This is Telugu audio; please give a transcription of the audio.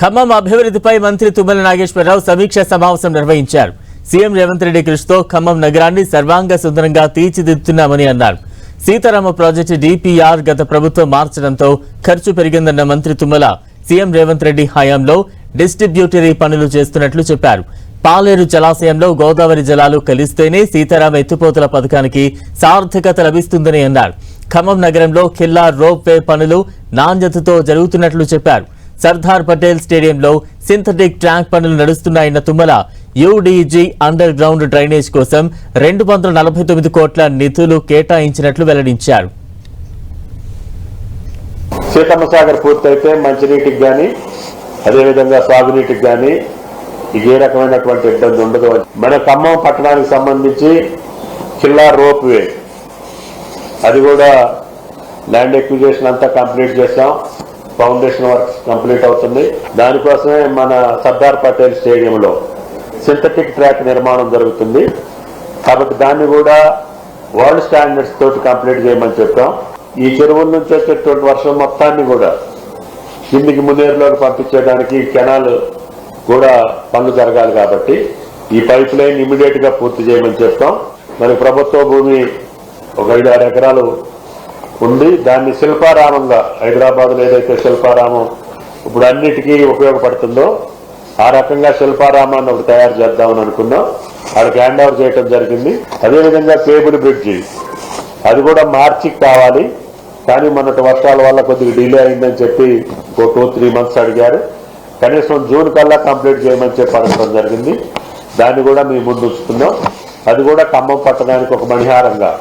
ఖమ్మం అభివృద్ధిపై మంత్రి తుమ్మల నాగేశ్వరరావు సమీక్ష సమావేశం నిర్వహించారు. సీఎం రేవంత్ రెడ్డి కృషితో ఖమ్మం నగరాన్ని సర్వాంగ సుందరంగా తీర్చిదిద్దుతున్నామని అన్నారు. సీతారామ ప్రాజెక్టు డిపిఆర్ గత ప్రభుత్వం మార్చడంతో ఖర్చు పెరిగిందన్న మంత్రి తుమ్మల సీఎం రేవంత్ రెడ్డి హయాంలో డిస్ట్రిబ్యూటరీ పనులు చేస్తున్నట్లు చెప్పారు. పాలేరు జలాశయంలో గోదావరి జలాలు కలిస్తేనే సీతారామ ఎత్తిపోతల పథకానికి సార్థకత లభిస్తుందని అన్నారు. ఖమ్మం నగరంలో ఖిల్లా రోప్ వే పనులు నాణ్యతతో జరుగుతున్నట్లు చెప్పారు. సర్దార్ పటేల్ స్టేడియంలో సింథటిక్ ట్యాంక్ పనులు నడుస్తున్నాయన్న Tummala UDG underground drainage కోసం రెండు వందల నలభై తొమ్మిది కోట్ల నిధులు కేటాయించినట్లు వెల్లడించారు. సీతమ్మ సాగర్ పూర్తయితే మంచినీటికి కానీ అదేవిధంగా సాగునీటికి కానీ ఇక ఏ రకమైనటువంటి ఇబ్బంది ఉండదు మన ఖమ్మం పట్టణానికి సంబంధించి కిల్లా రోప్ వే. అది కూడా ల్యాండ్ ఎక్విజేషన్ అంతా కంప్లీట్ చేసాం ఫౌండేషన్ వర్క్ కంప్లీట్ అవుతుంది. దానికోసమే మన సర్దార్ పటేల్ స్టేడియంలో సింథటిక్ ట్రాక్ నిర్మాణం జరుగుతుంది. కాబట్టి దాన్ని కూడా వరల్డ్ స్టాండర్డ్స్ తోటి కంప్లీట్ చేయమని చెప్పాం. ఈ చెరువుల నుంచి వచ్చేటువంటి వర్షం మొత్తాన్ని కూడా కిందికి మునేరులోకి పంపించేయడానికి కెనాల్ కూడా పనులు జరగాలి కాబట్టి ఈ పైప్ లైన్ ఇమీడియట్గా పూర్తి చేయమని చెప్తాం మరి ప్రభుత్వ భూమి ఒక ఐదు ఆరు ఎకరాలు ఉంది. దాన్ని శిల్పారామంగా హైదరాబాద్లో ఏదైతే శిల్పారామం ఇప్పుడు అన్నిటికీ ఉపయోగపడుతుందో ఆ రకంగా శిల్పారామాన్ని ఒకటి తయారు చేద్దామని అనుకున్నాం. అక్కడికి హ్యాండ్ ఓవర్ చేయడం జరిగింది. అదేవిధంగా కేబుల్ బ్రిడ్జి. అది కూడా మార్చికి కావాలి. కానీ మొన్నటి వర్షాల వల్ల కొద్దిగా డిలే అయిందని చెప్పి ఒక టూ త్రీ మంత్స్ అడిగారు. కనీసం జూన్ కల్లా కంప్లీట్ చేయమని చెప్పి అడగడం జరిగింది. దాన్ని కూడా మీ ముందు ఉంచుతున్నాం అది కూడా ఖమ్మం పట్టణానికి ఒక మణిహారంగా.